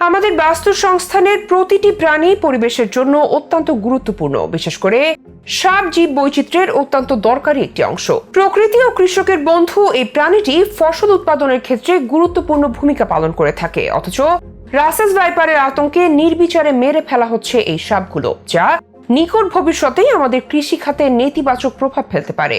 আমাদের বাস্তু সংস্থানের প্রতিটি প্রাণী পরিবেশের জন্য অত্যন্ত গুরুত্বপূর্ণ। বিশেষ করে সাপ জীব বৈচিত্র্যের অত্যন্ত দরকারি একটি অংশ। প্রকৃতি ও কৃষকের বন্ধু এই প্রাণীটি ফসল উৎপাদনের ক্ষেত্রে গুরুত্বপূর্ণ ভূমিকা পালন করে থাকে। অথচ রাসেস ভাইপারের আতঙ্কে নির্বিচারে মেরে ফেলা হচ্ছে এই সাপগুলো, যা নিকট ভবিষ্যতেই আমাদের কৃষি খাতে নেতিবাচক প্রভাব ফেলতে পারে।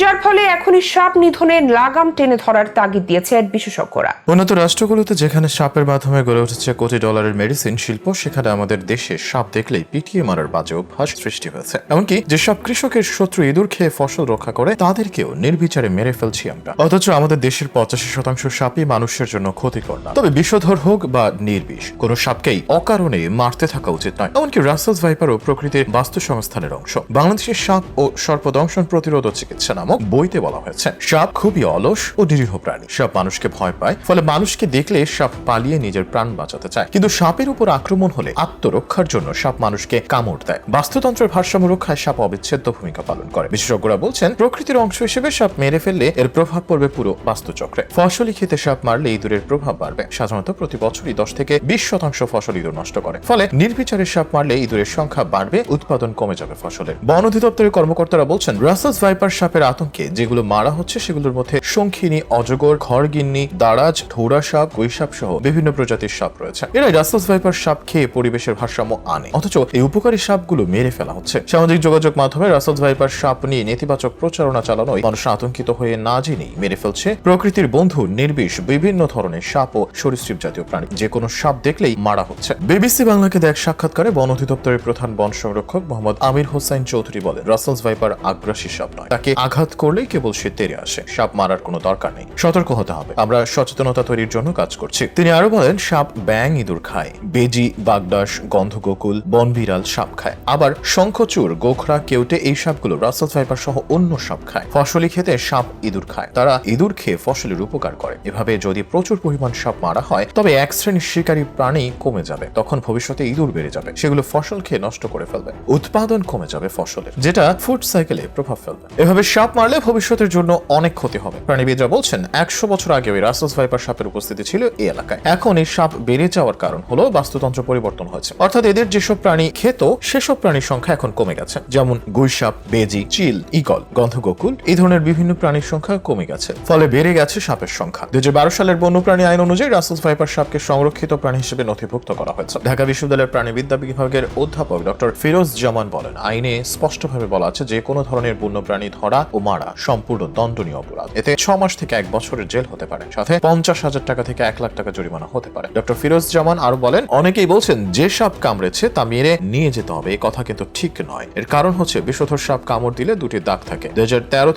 যার ফলে এখনই সাপ নিধনের লাগাম টেনে ধরার তাগিদ দিয়েছেন বিশেষজ্ঞরা। উন্নত রাষ্ট্রগুলোতে যেখানে সাপের মাধ্যমে গড়ে উঠেছে কোটি ডলারের মেডিসিন শিল্প, সেখানে আমাদের দেশে সাপ দেখলেই পিটিয়ে মারার বাজে অভ্যাস সৃষ্টি হয়েছে। এমনকি যেসব কৃষকের শত্রু ইঁদুর খেয়ে ফসল রক্ষা করে, তাদেরকেও নির্বিচারে মেরে ফেলছি আমরা। অথচ আমাদের দেশের পঁচাশি শতাংশ সাপই মানুষের জন্য ক্ষতিকর না। তবে বিষধর হোক বা নির্বিষ, কোনো সাপকেই অকারণে মারতে থাকা উচিত নয়। এমনকি রাসেলস ভাইপারও প্রকৃতির বাস্তু সংস্থানের অংশ। বাংলাদেশের সাপ ও সর্পদংশন প্রতিরোধ ও চিকিৎসা নামক বইতে বলা হয়েছে। সাপ খুবই অলস ও নিরীহ প্রাণী। সাপ মানুষকে ভয় পায়, ফলে মানুষকে দেখলে সাপ পালিয়ে নিজের প্রাণ বাঁচাতে চায়। কিন্তু সাপের উপর আক্রমণ হলে আত্মরক্ষার জন্য সাপ মানুষকে কামড় দেয়। বাস্তুতন্ত্রের ভারসাম্য রক্ষায় সাপ অবিচ্ছেদ্য ভূমিকা পালন করে। বিশেষজ্ঞরা বলছেন, প্রকৃতির অংশ হিসেবে সাপ মেরে ফেললে এর প্রভাব পড়বে পুরো বাস্তুচক্রে। ফসলি খেতে সাপ মারলে ইঁদুরের প্রভাব বাড়বে। সাধারণত প্রতি বছরই দশ থেকে বিশ শতাংশ ফসল ইঁদুর নষ্ট করে। ফলে নির্বিচারে সাপ মারলে ইঁদুরের সংখ্যা বাড়বে, উৎপাদন কমে যাবে ফসলের। বন অধিদপ্তরের কর্মকর্তারা বলছেন, রাসেলস ভাইপার সাপের আতঙ্কে, যেগুলো মারা হচ্ছে সেগুলোর মধ্যে শঙ্খিনী, অজগর খড়গিন্নি দারাজ, ঢোড়া সাপ কৈসাপ সহ বিভিন্ন প্রজাতির সাপ রয়েছে। এরাই রাসেলস ভাইপার সাপ খেয়ে পরিবেশের ভারসাম্য আনে। অথচ এই উপকারী সাপগুলো মেরে ফেলা হচ্ছে। সামাজিক যোগাযোগ মাধ্যমে রাসেলস ভাইপার সাপ নিয়ে নেতিবাচক প্রচারণা চালানোয় মানুষ আতঙ্কিত হয়ে না জেনেই মেরে ফেলছে প্রকৃতির বন্ধু, নির্বিষ বিভিন্ন ধরনের সাপ ও সরীসৃপ জাতীয় প্রাণী। যে কোনো সাপ দেখলেই মারা হচ্ছে। বিবিসি বাংলাকে দেখ সাক্ষাৎকারে বন অধিদপ্তরের প্রধান বন সংরক্ষক মোহাম্মদ আমির হোসাইন চৌধুরী বলেন, রাসেলস ভাইপার আগ্রাসী সাপ নয়। তাকে আঘাত করলেই কেবল সে তেরে আসে। সাপ মারার কোনো দরকার নেই। সতর্ক হতে হবে। আমরা সচেতনতা তৈরির জন্য কাজ করছি। তিনি আরও বলেন, সাপ ব্যাং ইঁদুর খায়, বেজি, বাগদাস, গন্ধগোকুল, বনবিড়াল সাপ খায়। আবার শঙ্খচূড়, গোখরা, কেউটে এই সাপগুলো, রাসেল ভাইপার সহ অন্য সাপ খায়। ফসলি খেতে সাপ ইঁদুর খায়। তারা ইঁদুর খেয়ে ফসলের উপকার করে। এভাবে যদি প্রচুর পরিমাণ সাপ মারা হয়, তবে এক শ্রেণির শিকারী প্রাণী কমে যাবে। তখন ভবিষ্যতে ইঁদুর বেড়ে যাবে। সেগুলো ফসল খেয়ে নষ্ট করে ফেলবে। উৎপাদন কমে যাবে ফসলের, যেটা ফুড সাইকেলে প্রভাব ফেলবে। এভাবে সাপ মারলে ভবিষ্যতের জন্য অনেক ক্ষতি হবে। প্রাণীবিদরা বলছেন, একশো বছর আগে ওই রাসেলস ভাইপার সাপের উপস্থিতি ছিল এই এলাকায়। এখন এই সাপ বেড়ে যাওয়ার কারণ হলো বাস্তুতন্ত্র পরিবর্তন হয়েছে। অর্থাৎ এদের যেসব প্রাণী খেত, সেসব প্রাণীর সংখ্যা এখন কমে গেছে। যেমন গুইসাপ বেজি, চিল, ইগল, গন্ধগোকুল, এই ধরনের বিভিন্ন প্রাণীর সংখ্যা কমে গেছে। ফলে বেড়ে গেছে সাপের সংখ্যা। দুই সালের বন্যপ্রাণী আইন অনুযায়ী রাসেলস ভাইপার সাপকে সংরক্ষিত প্রাণী হিসেবে নথিভুক্ত করা হয়েছে। ঢাকা বিশ্ববিদ্যালয়ের প্রাণীবিদ্যা বিভাগের অধ্যাপক ডক্টর ফিরোজ জামান বলেন, আইনে স্পষ্টভাবে বলা আছে যে কোনো ধরনের বন্যপ্রাণী ধরা মারা সম্পূর্ণ দণ্ডনীয় অপরাধ। এতে ছ মাস থেকে এক বছরের জেল হতে পারে সাথে পঞ্চাশ হাজার টাকা থেকে এক লাখ টাকা জরিমানা হতে পারে। ডক্টর ফিরোজ জামান আরও বলেন, অনেকেই বলছেন যে সাপ কামড়েছে তা মেরে নিয়ে যেতে হবে। এই কথা কিন্তু ঠিক নয়। এর কারণ হচ্ছে বিষধর সাপ কামড় দিলে দুটি দাগ থাকে। দুই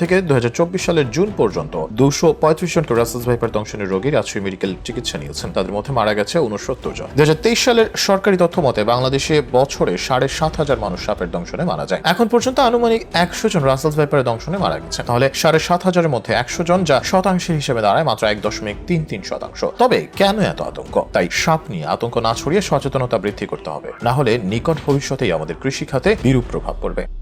থেকে দুই সালের জুন পর্যন্ত দুশো পঁয়ত্রিশ জনকে রাসেলস ভাইপার দংশনের রোগী রাজশাহী মেডিকেল চিকিৎসা নিয়েছেন। তাদের মধ্যে মারা গেছে উনসত্তর জন। দুই হাজার তেইশ সালের সরকারি তথ্য মতে, বাংলাদেশে বছরে সাড়ে সাত হাজার মানুষ সাপের দংশনে মারা যায়। এখন পর্যন্ত আনুমানিক একশো জন রাসেলস ভাইপারের দংশনে মারা গেছে তাহলে সাড়ে সাত হাজারের মধ্যে একশো জন যা শতাংশের হিসেবে দাঁড়ায়, মাত্র এক দশমিক তিন তিন শতাংশ। তবে কেন এত আতঙ্ক? তাই সাপ নিয়ে আতঙ্ক না ছড়িয়ে সচেতনতা বৃদ্ধি করতে হবে। না হলে নিকট ভবিষ্যতেই আমাদের কৃষি খাতে বিরূপ প্রভাব পড়বে।